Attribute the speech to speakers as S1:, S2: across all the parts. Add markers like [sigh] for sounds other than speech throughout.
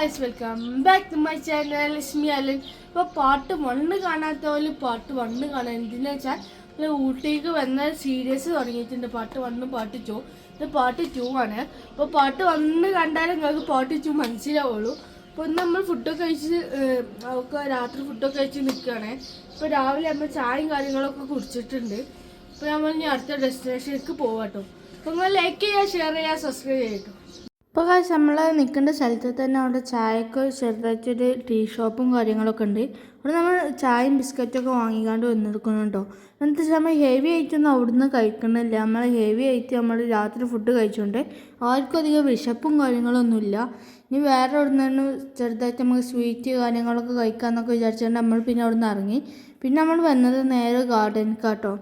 S1: Guys welcome back to my channel Lakshmi Alan ഇപ്പോൾ പാട്ട് one കാണാത്ത പോലെ പാട്ട് വണ്ണ് കാണാൻ എന്തിനാ വെച്ചാൽ നമ്മൾ ഊട്ടിക്ക് വന്ന സീരീസ് തുടങ്ങിയിട്ടുണ്ട്. പാട്ട് വണ്ണും പാട്ട് ടു ഇത് പാട്ട് ടു ആണ്. അപ്പോൾ പാട്ട് വണ്ണ് കണ്ടാലും നിങ്ങൾക്ക് പാട്ട് ടു മനസ്സിലാവുള്ളൂ. അപ്പോൾ നമ്മൾ ഫുഡൊക്കെ കഴിച്ച് ഒക്കെ രാത്രി ഫുഡൊക്കെ കഴിച്ച് നിൽക്കുകയാണ് ഇപ്പോൾ രാവിലെ നമ്മൾ ചായയും കാര്യങ്ങളൊക്കെ കുടിച്ചിട്ടുണ്ട്. അപ്പോൾ നമ്മൾ ഇനി അടുത്ത ഡെസ്റ്റിനേഷനിലേക്ക് പോവാട്ടോ. അപ്പോൾ നിങ്ങൾ ലൈക്ക് ചെയ്യുക ഷെയർ ചെയ്യുക സബ്സ്ക്രൈബ് ചെയ്യട്ടോ ഇപ്പോൾ കാശ് നമ്മൾ നിൽക്കേണ്ട സ്ഥലത്ത് തന്നെ അവിടെ ചായക്ക് ചെറുതായിട്ടൊരു ടീ ഷോപ്പും കാര്യങ്ങളൊക്കെ ഉണ്ട്. അവിടെ നമ്മൾ ചായയും ബിസ്ക്കറ്റൊക്കെ വാങ്ങിക്കാണ്ട് വന്നെടുക്കുന്നുണ്ടോ എന്നിട്ട് നമ്മൾ ഹെവി ആയിട്ടൊന്നും അവിടുന്ന് കഴിക്കണില്ല. നമ്മൾ ഹെവി ആയിട്ട് നമ്മൾ രാത്രി ഫുഡ് കഴിച്ചുകൊണ്ട് ആർക്കും അധികം വിശപ്പും കാര്യങ്ങളൊന്നുമില്ല ഇനി വേറെ അവിടെ നിന്ന് ചെറുതായിട്ട് നമുക്ക് സ്വീറ്റ് കാര്യങ്ങളൊക്കെ കഴിക്കാമെന്നൊക്കെ വിചാരിച്ചുകൊണ്ട് നമ്മൾ പിന്നെ അവിടെ നിന്ന് ഇറങ്ങി. പിന്നെ നമ്മൾ വന്നത് നേരെ ഗാർഡനിക്കാട്ടോ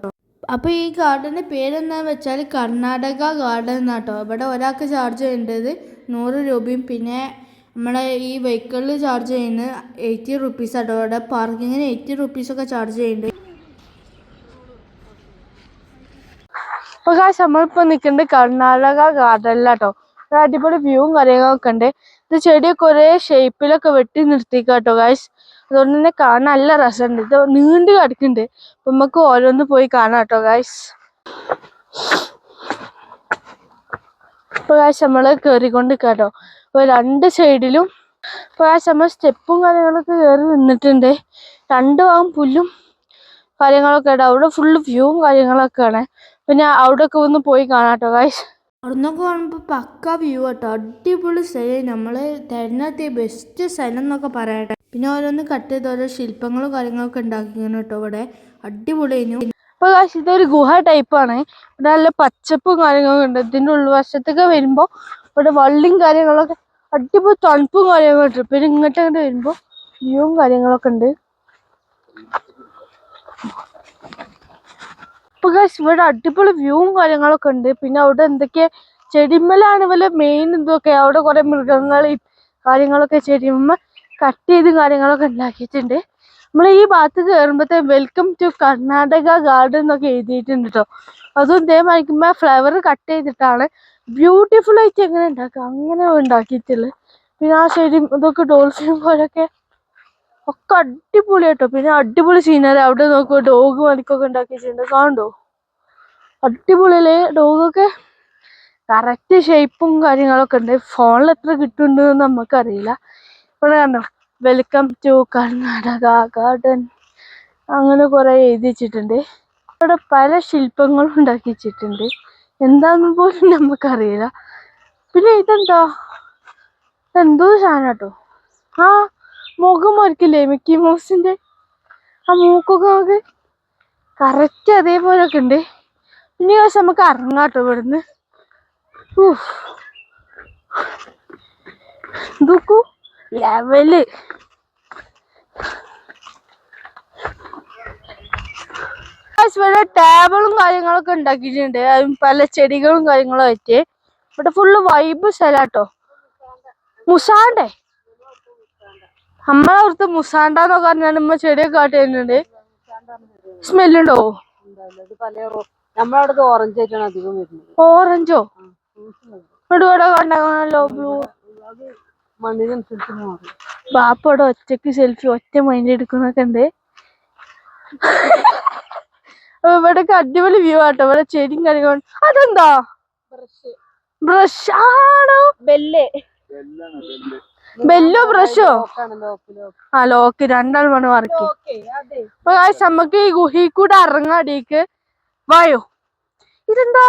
S1: അപ്പോൾ ഈ ഗാർഡന്റെ പേരെന്താന്ന് വെച്ചാൽ കർണാടക ഗാർഡൻ എന്നാട്ടോ. ഇവിടെ ഒരാൾക്ക് ചാർജ് ചെയ്യേണ്ടത് നൂറ് രൂപയും പിന്നെ നമ്മളെ ഈ വെഹിക്കിളിൽ ചാർജ് ചെയ്യുന്നത് എയ്റ്റി റുപ്പീസ് ആട്ടോ. ഇവിടെ പാർക്കിങ്ങിന് എയ്റ്റി റുപ്പീസൊക്കെ ചാർജ് ചെയ്യുന്നുണ്ട് അപ്പോൾ കാശ് നമ്മളിപ്പോൾ നിൽക്കുന്നത് കർണാടക ഗാർഡനിലാട്ടോ. അടിപൊളി വ്യൂവും കാര്യങ്ങളൊക്കെ ഉണ്ട്. ഇത് ചെടിയൊക്കെ ഒരേ ഷേപ്പിലൊക്കെ വെട്ടി നിർത്തിക്കാട്ടോ ഗായ്സ് അതുകൊണ്ട് തന്നെ കാണാൻ നല്ല രസമുണ്ട്. ഇത് നീണ്ടു കിടക്കുന്നുണ്ട്. അപ്പൊ നമുക്ക് ഓരോന്ന് പോയി കാണാം കേട്ടോ ഗായ്സ് ഇപ്പോൾ നമ്മൾ കയറിക്കൊണ്ട് കേട്ടോ അപ്പൊ രണ്ട് സൈഡിലും ഇപ്പോൾ നമ്മൾ സ്റ്റെപ്പും കാര്യങ്ങളൊക്കെ കയറി നിന്നിട്ടുണ്ട്. രണ്ട് ഭാഗം പുല്ലും കാര്യങ്ങളൊക്കെ ഉണ്ട്. അവിടെ ഫുള്ള് വ്യൂവും കാര്യങ്ങളൊക്കെ ആണ് പിന്നെ അവിടെയൊക്കെ ഒന്ന് പോയി കാണാം കേട്ടോ ഗായ്സ് അവിടുന്നൊക്കെ കാണുമ്പോൾ പക്ക വ്യൂ കേട്ടോ. അടിപൊളി സ്ഥലം നമ്മൾ തിരഞ്ഞെത്തിയ ബെസ്റ്റ് സ്ഥലം എന്നൊക്കെ പറയട്ടെ. പിന്നെ ഓരോന്ന് കട്ട് ചെയ്ത് ഓരോ ശില്പങ്ങളും കാര്യങ്ങളൊക്കെ ഉണ്ടാക്കിയാണ് കേട്ടോ ഇവിടെ. അടിപൊളിയായിരുന്നു. അപ്പോൾ ഇതൊരു ഗുഹ ടൈപ്പാണ് ഇവിടെ നല്ല പച്ചപ്പും കാര്യങ്ങളൊക്കെ ഉണ്ട്. ഇതിന്റെ ഉൾവശത്തൊക്കെ വരുമ്പോൾ ഇവിടെ വള്ളിയും കാര്യങ്ങളൊക്കെ അടിപൊളി തണുപ്പും കാര്യങ്ങളൊക്കെ ഉണ്ട്. പിന്നെ ഇങ്ങോട്ട് അങ്ങോട്ട് വരുമ്പോ വ്യൂവും കാര്യങ്ങളൊക്കെ ഉണ്ട്. ഇപ്പൊ ഗൈസ് ഇവിടെ അടിപൊളി വ്യൂവും കാര്യങ്ങളൊക്കെ ഉണ്ട്. പിന്നെ അവിടെ എന്തൊക്കെ ചെടിമ്മലാണ് വല്ല മെയിൻ ഇതൊക്കെ. അവിടെ കുറെ മൃഗങ്ങളെയും കാര്യങ്ങളൊക്കെ ചെടിമ്മ കട്ട് ചെയ്തും കാര്യങ്ങളൊക്കെ ഉണ്ടാക്കിയിട്ടുണ്ട്. നമ്മൾ ഈ ഭാഗത്ത് കയറുമ്പോഴത്തെ വെൽക്കം ടു കർണാടക ഗാർഡൻ എന്നൊക്കെ എഴുതിയിട്ടുണ്ട് കേട്ടോ അതും ഇതേ ഇതേമാതിരിക്കുമ്പോ ഫ്ലവർ കട്ട് ചെയ്തിട്ടാണ് ബ്യൂട്ടിഫുൾ ആയിട്ട് എങ്ങനെ ഉണ്ടാക്കുക? അങ്ങനെ ഉണ്ടാക്കിയിട്ടുള്ളത് പിന്നെ ആ ശരി ഇതൊക്കെ ഡോൾഫിൻ പോലൊക്കെ ഒക്കെ അടിപൊളിയാട്ടോ പിന്നെ അടിപൊളി സീനറി അവിടെ നോക്കുമ്പോ ഡോഗ് മണിക്കൊക്കെ ഉണ്ടാക്കിയിട്ടുണ്ട്. കാണണ്ടോ അടിപൊളിയല്ലേ ഡോഗൊക്കെ കറക്റ്റ് ഷേപ്പും കാര്യങ്ങളൊക്കെ ഉണ്ട്. ഫോണിൽ എത്ര കിട്ടുന്നുണ്ട് നമുക്കറിയില്ല ഇവിടെ കണ്ടോ? വെൽക്കം ടു കർണാടക ഗാർഡൻ അങ്ങനെ കുറെ എഴുതി വെച്ചിട്ടുണ്ട്. ഇവിടെ പല ശില്പങ്ങളും ഉണ്ടാക്കി വെച്ചിട്ടുണ്ട്. എന്താന്ന് പോലും നമുക്കറിയില്ല പിന്നെ ഇതെന്താ? എന്തോ സാധനം കേട്ടോ. ആ മുഖം മറിക്കില്ലേ മിക്കി മൗസിന്റെ? ആ മൂക്കൊക്കെ നമുക്ക് കറക്റ്റ് അതേപോലൊക്കെ ഉണ്ട്. ഇനി പക്ഷെ നമുക്ക് ഇറങ്ങാട്ടോ ഇവിടുന്ന്. നോക്കൂ ലെവൽ ഇവിടെ ടേബിളും കാര്യങ്ങളൊക്കെ ഉണ്ടാക്കിയിട്ടുണ്ട്. പല ചെടികളും കാര്യങ്ങളും ആയിട്ട്. ഇവിടെ ഫുള്ള് വൈബ് സ്ഥലാട്ടോ മുസാണ്ടേ നമ്മളെ അവിടുത്തെ മുസാണ്ടെന്നൊക്കെ പറഞ്ഞാൽ ഉമ്മ ചെടിയൊക്കെ കാട്ടി തരുന്നുണ്ട്. സ്മെല്ലുണ്ടോ?
S2: നമ്മളവിടുത്തെ ഓറഞ്ച് ആയിട്ടാണ് അധികം വരുന്നത്.
S1: ഓറഞ്ചോ ഇവിടെ ഇവിടെ കണ്ടോ ബ്ലൂ
S2: മണ്ണിനനുസരിച്ച് മാറും.
S1: ബാപ്പയുടെ ഒറ്റയ്ക്ക് സെൽഫി ഒറ്റ മൈൻഡ് എടുക്കുന്നൊക്കെ ഉണ്ട്. ഇവിടൊക്കെ അടിപൊളി വ്യൂ ആട്ടോ. ഇവിടെ ചെടിയും കാര്യങ്ങളും. അതെന്താ? ബ്രഷ് ആണോ?
S2: ബെല്ല്
S1: ബെല്ലോ ബ്രഷോ? ആ ലോക്ക്. രണ്ടാൾ വേണം വറക്കി നമുക്ക് ഈ ഗുഹയിൽ കൂടെ ഇറങ്ങാടിക്ക് വായോ. ഇതെന്താ?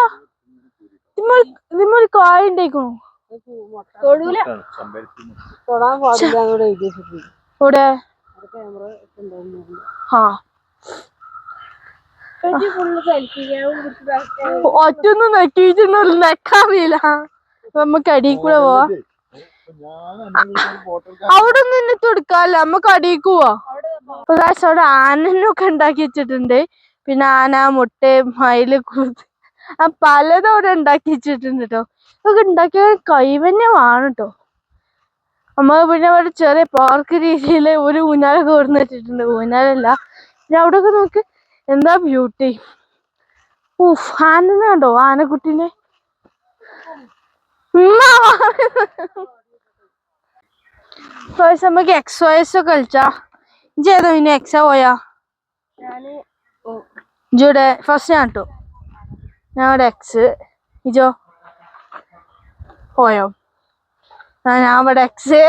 S1: ഇതിമ്മൊരു കായ ഉണ്ടായിക്കണു
S2: തൊടൂല. തൊടാൻ പാടില്ല എന്നോട് എഴുതി
S1: ഇവിടെ
S2: അവിടെ ക്യാമറ ഉണ്ടായിരുന്നു
S1: ആ.
S2: ഫുള്ള് സെൽഫി
S1: ഒറ്റൊന്നും നെറ്റിയിട്ടൊന്നും നെക്കറിയില്ല നമുക്ക് അടിയിൽ കൂടെ പോവാ. അവിടെ നിന്നിട്ട് എടുക്കാല്ല? നമ്മക്ക് പോവാ. അപ്പൊ അവിടെ ആനനൊക്കെ ഉണ്ടാക്കി വെച്ചിട്ടുണ്ട്. പിന്നെ ആന മുട്ട മയിൽ കുറുത്ത് ആ പലതും അവിടെ ഉണ്ടാക്കി വെച്ചിട്ടുണ്ട് കേട്ടോ ഇതൊക്കെ ഉണ്ടാക്കിയ കൈവന്യമാണ് കേട്ടോ നമ്മ പിന്നെ അവിടെ ചെറിയ പാർക്ക് രീതിയിൽ ഒരു ഊഞ്ഞാലൊക്കെ ഓർന്ന് വെച്ചിട്ടുണ്ട്. ഊഞ്ഞാലല്ല. പിന്നെ അവിടെയൊക്കെ നോക്ക്. എന്താ ബ്യൂട്ടി ഊഫ് ആനനെ കണ്ടോ? ആനക്കുട്ടീനെ. ഉമ്മ ഗൈസ് നമുക്ക് എക്സസൈസ് ഒക്കെ കളിച്ചാ ഇഞ്ചി ഏതാ പിന്നെ എക്സാ പോയാ ഇഞ്ചിയുടെ ഫസ്റ്റ് ഞാൻ കേട്ടോ ഞാൻ ഇവിടെ എക്സ് ഇജോ? പോയോ ഞാൻ ഇവിടെ എക്സ്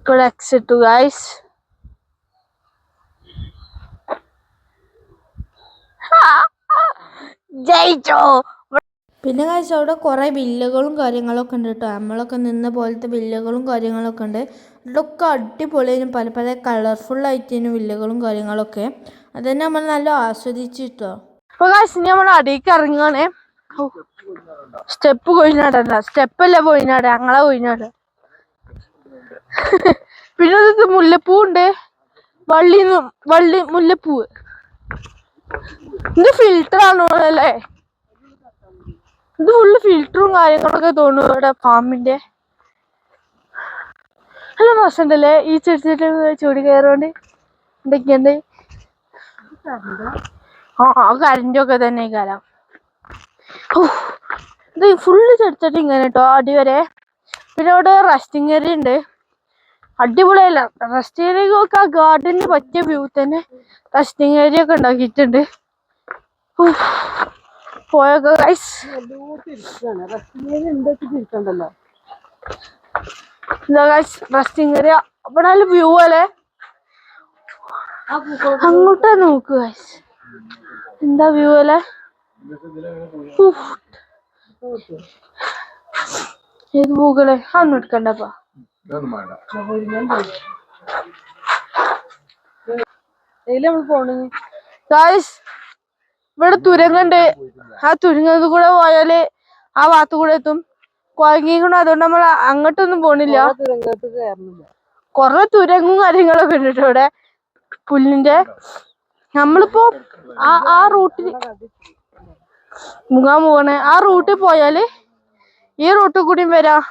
S1: ഇവിടെ എക്സ് ഇട്ടു ഗൈസ് [laughs] ജയിച്ചോ. പിന്നെ കാഴ്ച അവിടെ കുറേ വില്ലകളും കാര്യങ്ങളൊക്കെ ഉണ്ട് കേട്ടോ നമ്മളൊക്കെ നിന്ന പോലത്തെ വില്ലകളും കാര്യങ്ങളൊക്കെ ഉണ്ട്. അതൊക്കെ അടിപൊളിയായിരുന്നു. പല പല കളർഫുൾ വില്ലകളും കാര്യങ്ങളൊക്കെ. അതന്നെ നമ്മൾ നല്ല ആസ്വദിച്ചു കേട്ടോ അപ്പൊ കാശ് നമ്മൾ അടിയിലേക്ക് ഇറങ്ങുകയാണേ സ്റ്റെപ്പ് കൊഴിഞ്ഞാടല്ല. സ്റ്റെപ്പല്ല കൊയിനാട് ഞങ്ങളെ കൊയിനാട് [laughs] പിന്നെ ഇത് മുല്ലപ്പൂ ഉണ്ട് വള്ളി വള്ളി മുല്ലപ്പൂ ഇത് ഫിൽറ്റർ ആണോ അല്ലേ ഇത് ഫുള്ള് ഫിൽറ്ററും കാര്യങ്ങളൊക്കെ തോന്നുന്നു ഇവിടെ ഫാമിന്റെ നല്ല രസമുണ്ടല്ലേ ഈ ചെടി ചെടി ചൂടി കയറുകൊണ്ട് എന്തൊക്കെയുണ്ട്? ആ കരണ്ടും കരണ്ടൊക്കെ തന്നെ കാലം. ഇത് ഫുള്ള് ചെടിച്ചിട്ട് ഇങ്ങനെ കേട്ടോ അടിവരെ പിന്നെ അവിടെ റെസ്റ്റിംഗ് ഏരിയ ഉണ്ട്. അടിപൊളിയല്ല. റസ്റ്റ് ഏരിയ ഒക്കെ ആ ഗാർഡനിൽ പറ്റിയ വ്യൂ തന്നെ. റെസ്റ്റിംഗ് ഏരിയ ഒക്കെ ഉണ്ടാക്കിയിട്ടുണ്ട്. പോയൊക്കെ
S2: റെസ്റ്റിംഗ്
S1: ഗൈസ് ഏരിയ അവിടെ നല്ല വ്യൂ അല്ലേ? അങ്ങോട്ടേ നോക്ക് ഗൈസ് എന്താ വ്യൂ അല്ലേ. ഏത് പൂക്കളെ അന്ന് എടുക്കണ്ടപ്പാ ഗൈസ് ഇവിടെ തുരങ്കണ്ട് ആ തുരങ്കത്ത് കൂടെ പോയാൽ ആ ഭാഗത്ത് കൂടെ എത്തും. കുഴങ്ങിക്കണം അതുകൊണ്ട് നമ്മൾ അങ്ങോട്ടൊന്നും പോണില്ല. കൊറേ തുരങ്ങും കാര്യങ്ങളൊക്കെ ഉണ്ട് ഇവിടെ പുല്ലിന്റെ. നമ്മളിപ്പോ ആ ആ റൂട്ടിൽ മുങ്ങാൻ പോവാണ്. ആ റൂട്ടിൽ പോയാൽ ഈ റൂട്ടിൽ കൂടിയും വരാം.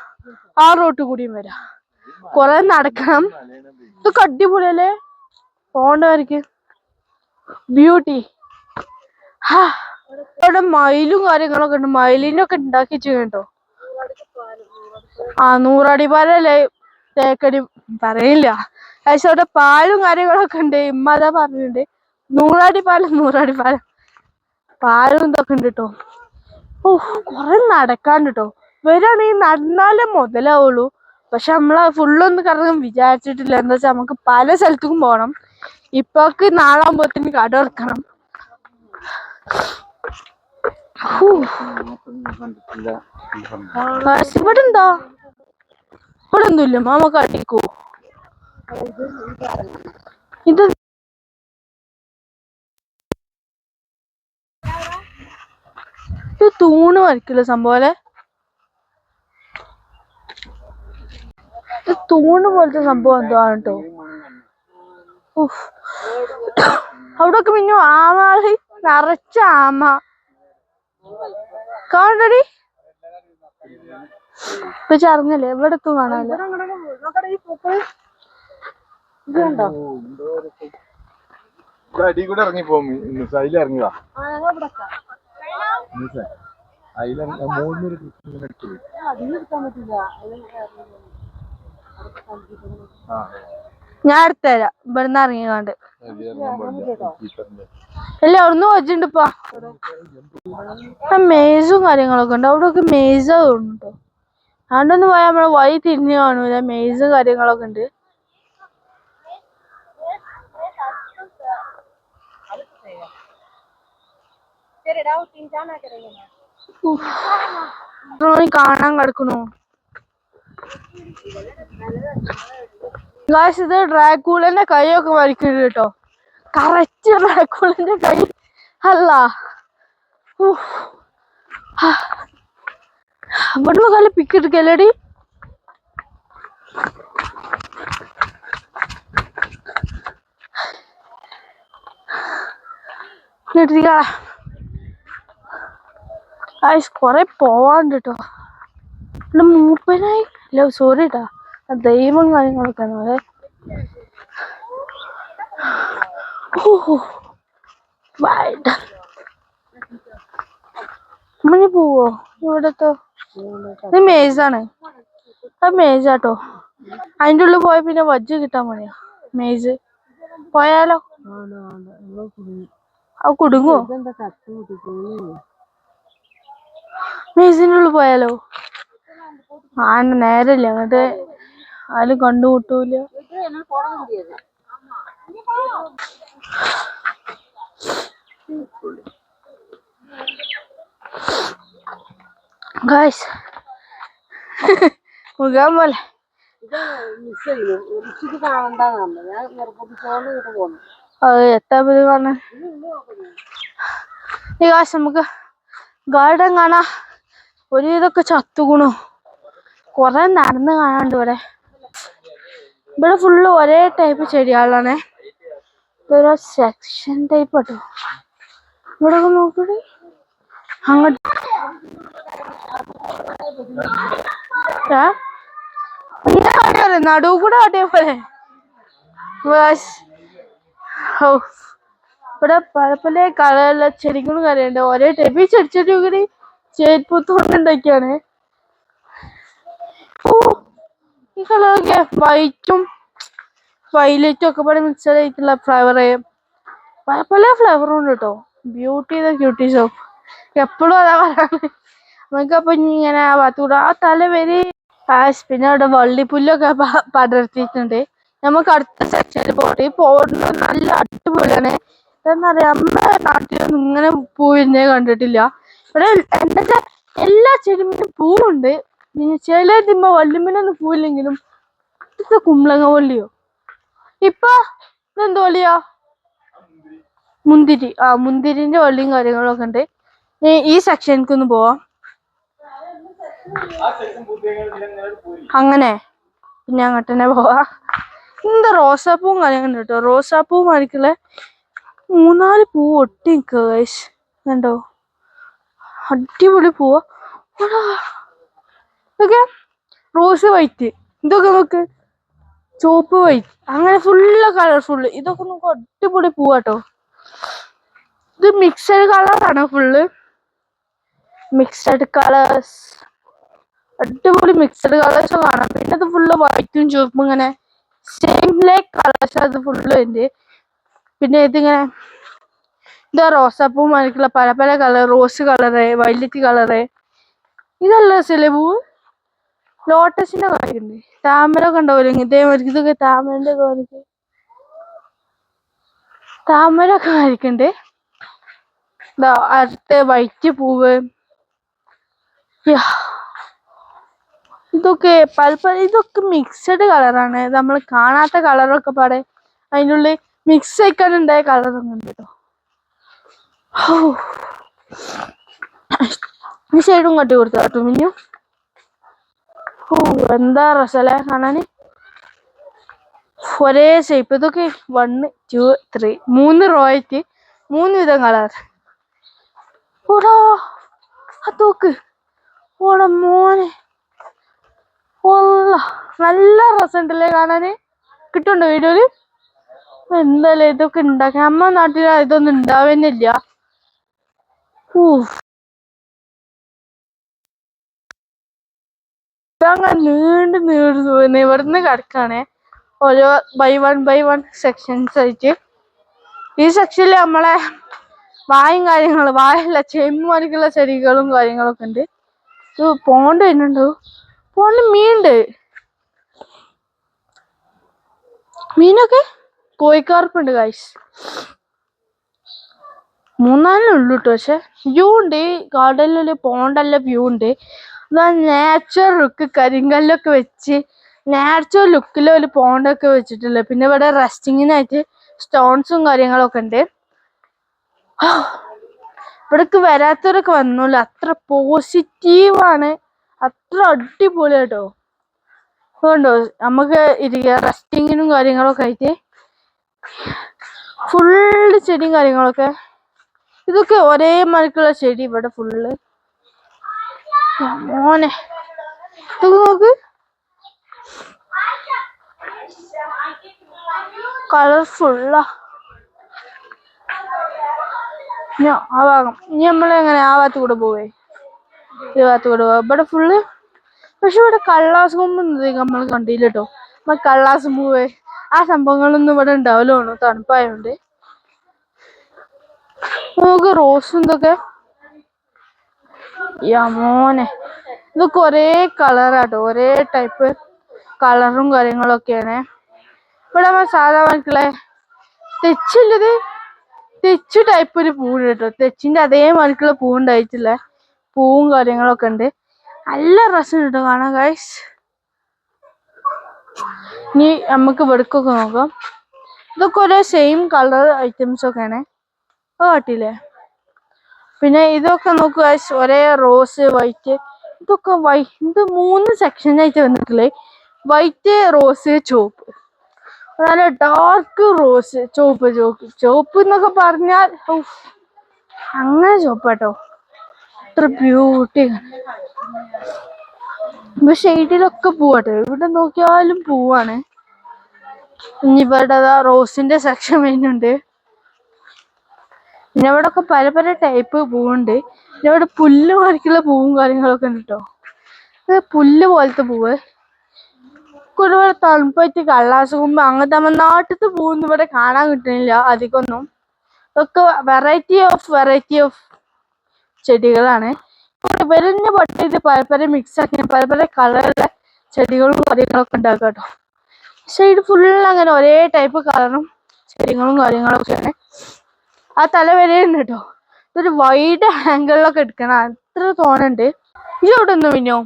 S1: ആ റൂട്ടിൽ കൂടിയും വരാം. കൊറേ നടക്കണം. ഇതൊക്കെ അടിപൊളിയല്ലേ പോണ്ടവർക്ക് ബ്യൂട്ടി ഇവിടെ മയിലും കാര്യങ്ങളൊക്കെ ഉണ്ട്. മയിലിനൊക്കെ ഉണ്ടാക്കി കേട്ടോ ആ നൂറടി പാലല്ലേ? തേക്കടി പറയില്ല. പക്ഷെ അവിടെ പാലും കാര്യങ്ങളൊക്കെ ഉണ്ട്. ഇമ്മ അതാ പറഞ്ഞിട്ടുണ്ട്. നൂറാടി പാലം നൂറാടി പാലം. പാലും ഇതൊക്കെ ഉണ്ട് കേട്ടോ ഓ കൊറേ നടക്കാണ്ട് കേട്ടോ വരാണെങ്കിൽ നടന്നാലേ മുതലാവുള്ളൂ. പക്ഷെ നമ്മൾ ഫുള്ളൊന്നും കറങ്ങും വിചാരിച്ചിട്ടില്ല. എന്താ വെച്ചാൽ നമുക്ക് പല സ്ഥലത്തും പോകണം ഇപ്പൊക്ക് നാളാകുമ്പോത്തിന് കട. കാശ് ഇവിടെ എന്താ ഇവിടെ ഒന്നുമില്ല മാമ കാട്ടിക്കോ. ഇത് ഇത് തൂണ് വരയ്ക്കില്ല സംഭവം അല്ലേ? തൂണ് പോലത്തെ സംഭവം എന്തോ കേട്ടോ. അവിടൊക്കെ പിന്നെ ആമാൾ നിറച്ച ആമ. കാണടി ഇപ്പൊ ചറിഞ്ഞല്ലേ? എവിടെ എത്തും
S3: ഇറങ്ങിയതാ മൂന്നൊരു എടുത്തു
S2: അതിന് കയറുന്നില്ല.
S3: ആ.
S1: ഞാൻ എടുത്തുതരാം ഇവിടുന്ന് ഇറങ്ങിക്കാണ്ട് ഇല്ല അവിടുന്ന് വെച്ചിട്ടുണ്ട് ഇപ്പൊ. മേസും കാര്യങ്ങളൊക്കെ ഉണ്ട്. അവിടെ ഒക്കെ മേസാ തോന്നുന്നുട്ടോ. അതുകൊണ്ടൊന്നും പോയാൽ നമ്മളെ വഴി തിരിഞ്ഞു കാണൂല മേസും കാര്യങ്ങളൊക്കെ ഉണ്ട്. കാണാൻ കിടക്കണു? ഗായ്സ് ഇത് ഡ്രാക്കൂളന്റെ കൈയൊക്കെ വലിക്കരുത് കേട്ടോ. കറക്റ്റ് ഡ്രാക്കൂളന്റെ കൈ. അല്ല. ഇവിടുന്ന് കല്ല പിക്ക് എടുക്കല്ലേടി? ആയിസ് കൊറേ പോവാണ്ട് കേട്ടോ. മൂപ്പനായി. അല്ല സോറി കേട്ടാ ദൈവം കാര്യങ്ങളൊക്കെ അതെ. വൈഡ് മണി പോവോ? ഇവിടത്തോ ഇത് മേസാണ് അത് മേജാട്ടോ അതിന്റെ ഉള്ളിൽ പോയ പിന്നെ വജ്ജ് കിട്ടാൻ പണിയാ. മേജ്. പോയാലോ? അത് കുടുങ്ങോ? മേജിന്റെ ഉള്ളിൽ പോയാലോ? ആണ് നേരല്ലേ അങ്ങോട്ട് ആരും കണ്ടുമുട്ടൂല ഗായ്സ് പോലെ. നമുക്ക് ഗാർഡൻ കാണാ. ഒരു ഇതൊക്കെ ചത്തുകുണു. കൊറേ നടന്ന് കാണാണ്ട് ഇവിടെ. ഇവിടെ ഫുള്ള് ഒരേ ടൈപ്പ് ചെടികളാണ്. ഇതൊരു സെക്ഷൻ ടൈപ്പ് കേട്ടോ ഇവിടെ നോക്കട്ടെ അങ്ങോട്ട്. നടു കൂടെ ആട്ടിയ പോലെ. ഇവിടെ പല പല കളറുള്ള ചെടികളും കാര്യമുണ്ട് ഒരേ ടൈപ്പ് ഈ ചെടി ചെടി കൂടി ഈ വൈറ്റും വൈലറ്റും ഒക്കെ പറഞ്ഞ് മിക്സഡ് ആയിട്ടുള്ള ഫ്ലവർ പല ഫ്ലവറും ഉണ്ട് കേട്ടോ ബ്യൂട്ടി ദ ക്യൂട്ടി ഷോപ്പ് എപ്പോഴും അതാ പറയാറ് നമുക്ക് അപ്പൊ ഇങ്ങനെ ആ ഭാഗത്തൂടെ ആ തല വരെ പിന്നെ അവിടെ വള്ളിപ്പുല്ലൊക്കെ പടർത്തിയിട്ടുണ്ട്. നമുക്ക് അടുത്ത സെക്ഷനിൽ പോകട്ടെ ഈ പോകുന്നത് നല്ല അടിപൊളിയാണ്. എന്താ പറയാ നമ്മുടെ നാട്ടിലൊന്നും ഇങ്ങനെ പൂവിനെ കണ്ടിട്ടില്ല. ഇവിടെ എന്താ എല്ലാ ചെടിമിനും പൂവുണ്ട്. പിന്നെ ചില തിമ്മ വള്ളിമിനൊന്നും പോയില്ലെങ്കിലും അടുത്ത കുമ്പളങ്ങ വള്ളിയോ? ഇപ്പൊ ഇതെന്ത് വള്ളിയാ? മുന്തിരി. ആ മുന്തിരിന്റെ വള്ളിയും കാര്യങ്ങളൊക്കെ ഉണ്ട്. ഈ സെക്ഷനിക്കൊന്ന് പോവാം. അങ്ങനെ. പിന്നെ അങ്ങോട്ട് തന്നെ പോവാ. എന്താ റോസാപ്പൂവും കാര്യങ്ങളുണ്ട് കേട്ടോ. റോസാപ്പൂവും മാതിരിക്കുള്ള മൂന്നാൽ പൂ ഒട്ടി നിൽക്കുക കണ്ടോ? അടിപൊളി പൂവാ. ഇതൊക്കെ റോസ് വൈറ്റ് ഇതൊക്കെ നോക്ക്. ചുവപ്പ് വൈറ്റ് അങ്ങനെ ഫുള്ള് കളർഫുള്ള് ഇതൊക്കെ നമുക്ക് അടിപൊളി പൂവാട്ടോ. ഇത് മിക്സഡ് കളറാണ് ഫുള്ള് മിക്സഡ് കളേഴ്സ് അടിപൊളി മിക്സഡ് കളേഴ്സ് കാണാം. പിന്നെ അത് ഫുള്ള് വൈറ്റും ചുവപ്പും ഇങ്ങനെ സെയിം ലൈക്ക് കളേഴ്സ് അത് ഫുള്ള് ഉണ്ട് പിന്നെ ഇതിങ്ങനെ ഇതാ റോസാപ്പൂ മാതിരിക്കുള്ള പല പല colour rose colour violet colour ഇതല്ല രസല്ലേ പൂവ്? ലോട്ടസിന്റെ കാര്യം. താമര കണ്ടോ ഇതേ ഇതേമാതിരി ഇതൊക്കെ താമരന്റെ കാര്യം. താമര ഒക്കെ വരയ്ക്കണ്ട് ഇതാ അടുത്ത വൈറ്റ് പൂവ്. ഇതൊക്കെ പല പല ഇതൊക്കെ മിക്സഡ് കളറാണ് നമ്മൾ കാണാത്ത കളറൊക്കെ പാടെ അതിന്റെ ഉള്ളിൽ മിക്സ് ആയിക്കാനുണ്ടായ കളറൊക്കെ ഉണ്ട് കേട്ടോ. ഈ സൈഡും കട്ടി കൊടുത്തു കേട്ടോ മിന്നു. എന്താ റസലേ കാണാന്? ഒരേ ഷേപ്പ് ഇതൊക്കെ. വൺ ടു ത്രീ മൂന്ന് റോയ്ക്ക് മൂന്ന് വിധം കളർ ഓടാ ആ തോക്ക് ഓടാ മോനെ. നല്ല രസമുണ്ടല്ലേ കാണാന്? കിട്ടുന്നുണ്ടോ വീഡിയോയിൽ? എന്തായാലും ഇതൊക്കെ ഉണ്ടാക്കാൻ നമ്മ നാട്ടിൽ ഇതൊന്നും ഉണ്ടാവുന്നില്ല ഊ ഇതങ്ങ് നീണ്ട് നീണ്ട് നിവർന്ന് കിടക്കാണ്. ഓരോ by one by one sections ആയിട്ട്. ഈ സെക്ഷനിൽ നമ്മളെ വായും കാര്യങ്ങൾ വായല്ല ചെമ്മാരിക്കുള്ള ചെടികളും കാര്യങ്ങളൊക്കെ ഉണ്ട്. ഇത് പോണ്ട് വരുന്നുണ്ടോ? പോണ്ട് മീനുണ്ട്. മീനൊക്കെ കോഴിക്കാർപ്പുണ്ട് കായ്സ് മൂന്നാലിനുള്ളൂ കേട്ടോ പക്ഷെ വ്യൂ ഉണ്ട്. ഗാർഡനിൽ പോണ്ടല്ല വ്യൂ ഉണ്ട്. നാച്ചുറൽ ലുക്ക് കരിങ്കല്ലൊക്കെ വെച്ച് നാച്ചുറൽ ലുക്കിൽ ഒരു പോണ്ടൊക്കെ വെച്ചിട്ടുള്ളത് പിന്നെ ഇവിടെ റെസ്റ്റിങ്ങിനായിട്ട് സ്റ്റോൺസും കാര്യങ്ങളൊക്കെ ഉണ്ട്. ഇവിടേക്ക് വരാത്തവരൊക്കെ വന്നോളൂ. അത്ര പോസിറ്റീവാണ് അത്ര അടിപൊളി കേട്ടോ അതുകൊണ്ടോ നമുക്ക് ഇരിക്കുക റെസ്റ്റിങ്ങിനും കാര്യങ്ങളൊക്കെ ആയിട്ട്. ഫുള്ള് ചെടിയും കാര്യങ്ങളൊക്കെ. ഇതൊക്കെ ഒരേ മരക്കുള്ള ചെടി ഇവിടെ ഫുള്ള് മോനെ. നോക്ക്. കളർഫുള്ളാ. ഇനി ആ നമ്മളെങ്ങനെ ആ ഭാഗത്ത് കൂടെ പോവേ? ഈ ഭാഗത്ത് കൂടെ പോവാ. ഇവിടെ ഫുള്ള് പക്ഷെ ഇവിടെ കള്ളാസ് കൊമ്പ് നമ്മൾ കണ്ടില്ല കേട്ടോ നമ്മൾ കള്ളാസ് പോവേ. ആ സംഭവങ്ങളൊന്നും ഇവിടെ ഉണ്ടാവില്ല തണുപ്പായോണ്ട്. നമുക്ക് റോസും ഇതൊക്കെ. യമോനെ ഇതൊക്കെ ഒരേ കളറാട്ടോ ഒരേ ടൈപ്പ് കളറും കാര്യങ്ങളൊക്കെയാണ്. ഇവിടെ സാധാ മനസ്സിലെ തെച്ചില്ലത്. തെച്ച് ടൈപ്പ് ഒരു പൂവ് കേട്ടോ തെച്ചിന്റെ അതേ മനസ്സിലുള്ള പൂ ഉണ്ടായിട്ടില്ല. പൂവും കാര്യങ്ങളൊക്കെ ഉണ്ട്. നല്ല രസം കേട്ടോ കാണാൻ ഗൈസ് ഇനി നമുക്ക് വെടുക്കൊക്കെ നോക്കാം. ഇതൊക്കെ ഒരേ സെയിം കളർ ഐറ്റംസ് ഒക്കെയാണ്. അത് കാട്ടില്ലേ പിന്നെ ഇതൊക്കെ നോക്കുക ഒരേ റോസ് വൈറ്റ് ഇതൊക്കെ വൈറ്റ് ഇത് മൂന്ന് സെക്ഷൻ ആയിട്ട് വന്നിട്ടില്ലേ? വൈറ്റ് റോസ് ചുവപ്പ്. നല്ല ഡാർക്ക് റോസ് ചുവപ്പ് ചുവപ്പ്. ചുവപ്പ് എന്നൊക്കെ പറഞ്ഞാൽ അങ്ങനെ ചുവപ്പാട്ടോ. അത്ര ബ്യൂട്ടി ഇപ്പൊ ഷെയ്ഡിലൊക്കെ പൂവാട്ടോ. ഇവിടെ നോക്കിയാലും പൂവാണ്. ഇനി ഇവിടെ റോസിന്റെ സെക്ഷൻ വരുന്നുണ്ട്. പിന്നെ അവിടെ ഒക്കെ പല പല ടൈപ്പ് പൂവുണ്ട്. പിന്നെ അവിടെ പുല്ല് മാറിക്കുള്ള പൂവും കാര്യങ്ങളൊക്കെ ഉണ്ട് കേട്ടോ പുല്ല് പോലത്തെ പൂവ്. ഒരുപാട് തണുപ്പായിട്ട് കള്ളാസ് കുമ്പ് അങ്ങനത്തെ നമ്മൾ നാട്ടിലത്തെ പൂവൊന്നും ഇവിടെ കാണാൻ കിട്ടുന്നില്ല അധികമൊന്നും. ഒക്കെ വെറൈറ്റി ഓഫ് വെറൈറ്റി ഓഫ് ചെടികളാണ്. ഇവരെന്നെ പട്ടിട്ട് പല പല മിക്സ് ആക്കി പല പല കളറുള്ള ചെടികളും കാര്യങ്ങളൊക്കെ ഉണ്ടാക്കുക കേട്ടോ പക്ഷെ ഇത് ഫുള്ള് അങ്ങനെ ഒരേ ടൈപ്പ് കളറും ചെടികളും കാര്യങ്ങളൊക്കെയാണ്. ആ തല വരെ ഉണ്ട് കേട്ടോ ഇതൊരു വൈഡ് ആംഗിളിലൊക്കെ എടുക്കണം. അത്ര തോന്നുന്നുണ്ട് അവിടെ ഒന്നും പിന്നോ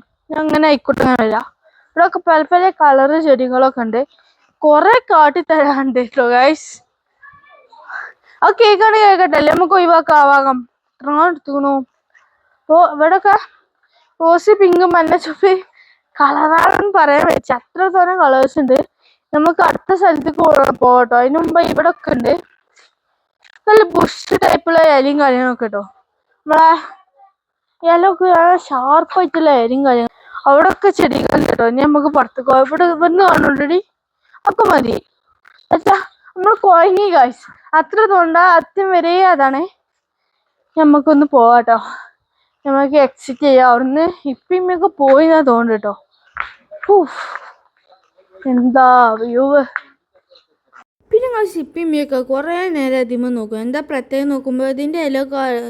S1: അങ്ങനെ ആയിക്കോട്ടെ വരില്ല വരാം ഇവിടെ ഒക്കെ പല പല കളറ് ചെടികളൊക്കെ ഉണ്ട്. കുറെ കാട്ടി തരാണ്ട് കേട്ടോ ഗൈസ് ആ കേക്കാണ് കേക്കട്ടെ നമുക്ക് ഒഴിവാക്കാവാകാം എത്ര എടുത്തുക്കണു. അപ്പോ ഇവിടൊക്കെ റോസ് പിങ്ക് മഞ്ഞ ചുപ്പി കളറാണെന്ന് പറയാൻ വെച്ചാൽ അത്ര തോന്നെ കളേഴ്സ് ഉണ്ട്. നമുക്ക് അടുത്ത സ്ഥലത്തേക്ക് പോകട്ടോ അതിന് മുമ്പ് ഇവിടെ ഒക്കെ ഉണ്ട്. നല്ല ബുഷ് ടൈപ്പുള്ള ഇലയും കാര്യങ്ങളൊക്കെ കേട്ടോ നമ്മളെ ഇല ഒക്കെ ഷാർപ്പായിട്ടുള്ള ഇലയും കാര്യങ്ങൾ അവിടെ ഒക്കെ ചെടികൾ കേട്ടോ ഇനി നമുക്ക് പുറത്ത് പോകാം ഇവിടെ വന്ന് കാണുന്നുണ്ടടി ഒക്കെ മതി. നമ്മൾ കുഴങ്ങി കാശ് അത്ര തോണ്ട അത്യം വരെ അതാണ്. നമുക്കൊന്ന് പോവാട്ടോ നമുക്ക് എക്സിറ്റ് ചെയ്യാം. അവിടുന്ന് ഇപ്പം ഇമ്മയൊക്കെ പോയി എന്നാ തോന്നുന്നു കേട്ടോ എന്താ വ്യൂ പിന്നെ നിങ്ങൾ സിപ്പിമ്മിയൊക്കെ കുറേ നേരം അതിമ നോക്കും. എന്താ പ്രത്യേകം നോക്കുമ്പോൾ ഇതിന്റെ ഇല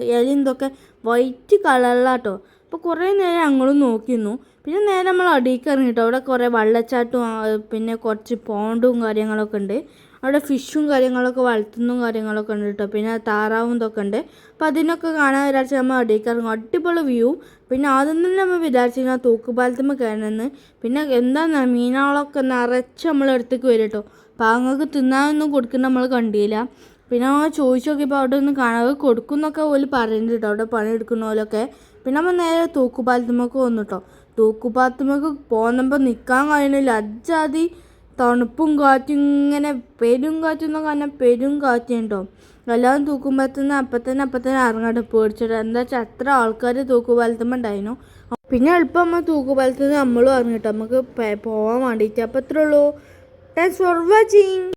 S1: ഇല വൈറ്റ് കളറിലാട്ടോ അപ്പോൾ കുറേ നേരം ഞങ്ങളും നോക്കിയിരുന്നു പിന്നെ നേരെ നമ്മൾ അടിയിൽ കറങ്ങിയിട്ടോ അവിടെ കുറേ വെള്ളച്ചാട്ടവും പിന്നെ കുറച്ച് പോണ്ടും കാര്യങ്ങളൊക്കെ ഉണ്ട്. അവിടെ ഫിഷും കാര്യങ്ങളൊക്കെ വളർത്തുന്നതും കാര്യങ്ങളൊക്കെ ഉണ്ട് കേട്ടോ പിന്നെ താറാവും ഇതൊക്കെ ഉണ്ട്. അപ്പം അതിനൊക്കെ കാണാൻ വിചാരിച്ച് നമ്മൾ ഇറങ്ങും. അടിപൊളി വ്യൂ. പിന്നെ ആദ്യം തന്നെ നമ്മൾ വിചാരിച്ചിരുന്ന തൂക്കുപാലത്തുമ്പോൾ കയറുന്നെന്ന് പിന്നെ എന്താ മീനാളൊക്കെ നിറച്ച് നമ്മൾ അടുത്തേക്ക് വരും കേട്ടോ പാങ്ങൾക്ക് തിന്നാനൊന്നും കൊടുക്കുന്ന നമ്മൾ കണ്ടില്ല. പിന്നെ നമ്മൾ ചോദിച്ചു നോക്കിയപ്പോൾ അവിടെ ഒന്നും കാണാതെ കൊടുക്കുന്നൊക്കെ ഓൽ പറയുന്നുണ്ട് കേട്ടോ അവിടെ പണിയെടുക്കുന്ന പോലൊക്കെ പിന്നെ നമ്മൾ നേരെ തൂക്കുപാലത്തുമ്മക്ക് വന്നു കേട്ടോ തൂക്കുപാലത്തുമ്മക്ക് പോകുന്നപ്പോൾ നിൽക്കാൻ കഴിയുന്നില്ല അജ്ജാതി തണുപ്പും കാറ്റും ഇങ്ങനെ പെരും കാറ്റും എന്നൊക്കെ പറഞ്ഞാൽ പെരും കാറ്റും കേട്ടോ എല്ലാവരും തൂക്കുപാലത്തുനിന്ന് അപ്പം തന്നെ അപ്പം തന്നെ ഇറങ്ങട്ടെ പേടിച്ചിട്ട്. എന്താ വെച്ചാൽ അത്ര ആൾക്കാർ തൂക്കുപാലത്തുമ്പോൾ ഉണ്ടായിരുന്നു പിന്നെ എളുപ്പം നമ്മൾ തൂക്കുപാലത്തുനിന്ന് നമ്മളും ഇറങ്ങിട്ടോ നമുക്ക് പോകാൻ വേണ്ടിയിട്ട്. അപ്പം അത്രേ ഉള്ളൂ. Thanks for watching